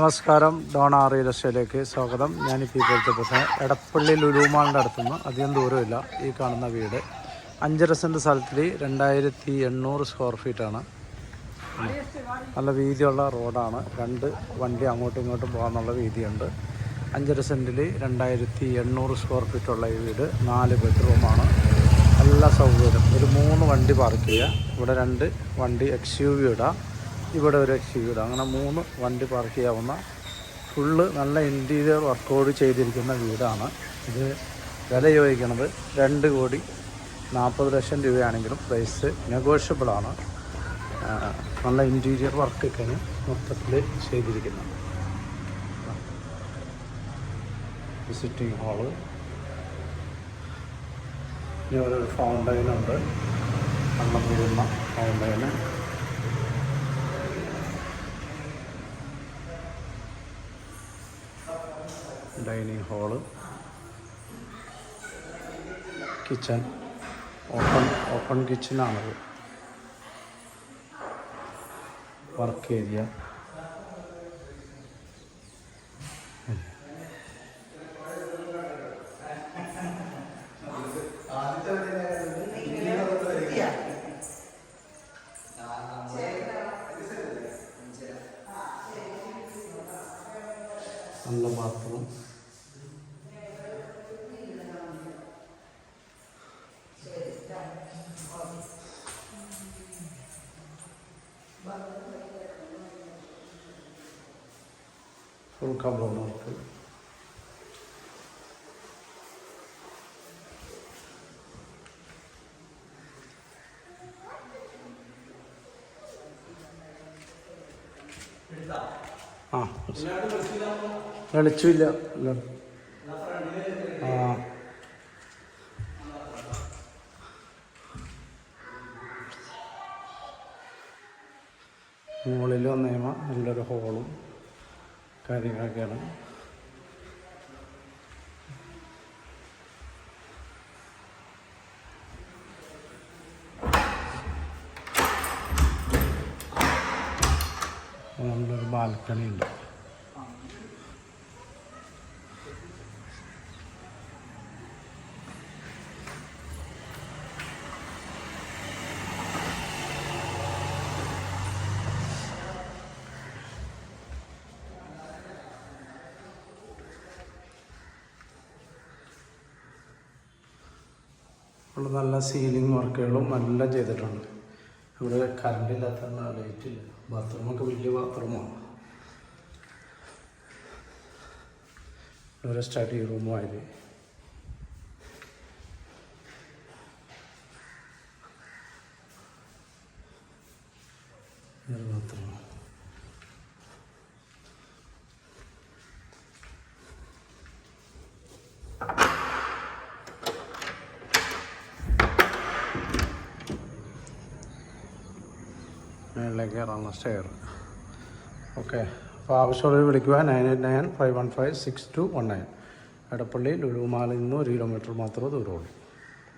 നമസ്കാരം. Don R ഇലസ്റ്റയിലേക്ക് സ്വാഗതം. ഞാൻ ഈ പ്രശ്നം എടപ്പള്ളി ലുലുമാളിന്റെ അടുത്തുനിന്ന് അധികം ദൂരമില്ല ഈ കാണുന്ന വീട്. അഞ്ചര സെന്റ് സ്ഥലത്തിൽ രണ്ടായിരത്തി എണ്ണൂറ് സ്ക്വയർ ഫീറ്റാണ് നല്ല വീതിയുള്ള റോഡാണ്. രണ്ട് വണ്ടി അങ്ങോട്ടും ഇങ്ങോട്ടും പോകാനുള്ള വീതിയുണ്ട്. അഞ്ചര സെന്റിൽ രണ്ടായിരത്തി എണ്ണൂറ് സ്ക്വയർ ഫീറ്റുള്ള ഈ വീട്. നാല് ബെഡ്റൂമാണ് എല്ലാ സൗകര്യം. ഒരു മൂന്ന് വണ്ടി പാർക്ക് ചെയ്യുക ഇവിടെ രണ്ട് വണ്ടി എക്സ് യു വി ഇടാം. ഇവിടെ ഒരു യു അങ്ങനെ മൂന്ന് വണ്ടി പാർക്ക് ചെയ്യാവുന്ന ഫുള്ള് നല്ല ഇന്റീരിയർ വർക്കൗട്ട് ചെയ്തിരിക്കുന്ന വീടാണ്. ഇത് വില ചോദിക്കുന്നത് രണ്ട് കോടി നാൽപ്പത് ലക്ഷം രൂപയാണെങ്കിലും പ്രൈസ് നെഗോഷ്യബിളാണ് നല്ല ഇന്റീരിയർ വർക്കൊക്കെയാണ് മൊത്തത്തിൽ ചെയ്തിരിക്കുന്നത്. വിസിറ്റിംഗ് ഹാൾ ഇനി ഒരു ഫൗണ്ടൈനുണ്ട് വെള്ളം വീഴുന്ന fountain dining hall kitchen open open കിച്ചണാണത്. Work area. നല്ല ബാത്റൂം. ഫുൾ കബോർഡ് വർക്ക് ആ. വെളിച്ചമില്ല ഇല്ല. മുകളിൽ വന്നേമ നല്ലൊരു ഹോളും കാര്യങ്ങളൊക്കെയാണ്. നല്ലൊരു ബാൽക്കണി ഉണ്ട് ഉള്ള നല്ല സീലിംഗ് വർക്കുകളും എല്ലാം ചെയ്തിട്ടുണ്ട്. ഇവിടെ കറണ്ട് ഇല്ലാത്ത ലൈറ്റ് ഇല്ല. ബാത്റൂമൊക്കെ വലിയ ബാത്റൂമാണ് ഒരു സ്റ്റഡി റൂമായത് ബാത്റൂം മേളിലേക്ക് കയറാനുള്ള സ്റ്റെയർ ഓക്കെ അപ്പോൾ ആവശ്യമുള്ളവർ വിളിക്കുക. Nine eight nine five one five six two one nine Edappally ലുലുമാലിൽ നിന്ന് ഒരു കിലോമീറ്റർ മാത്രമേ ദൂരമുള്ളൂ.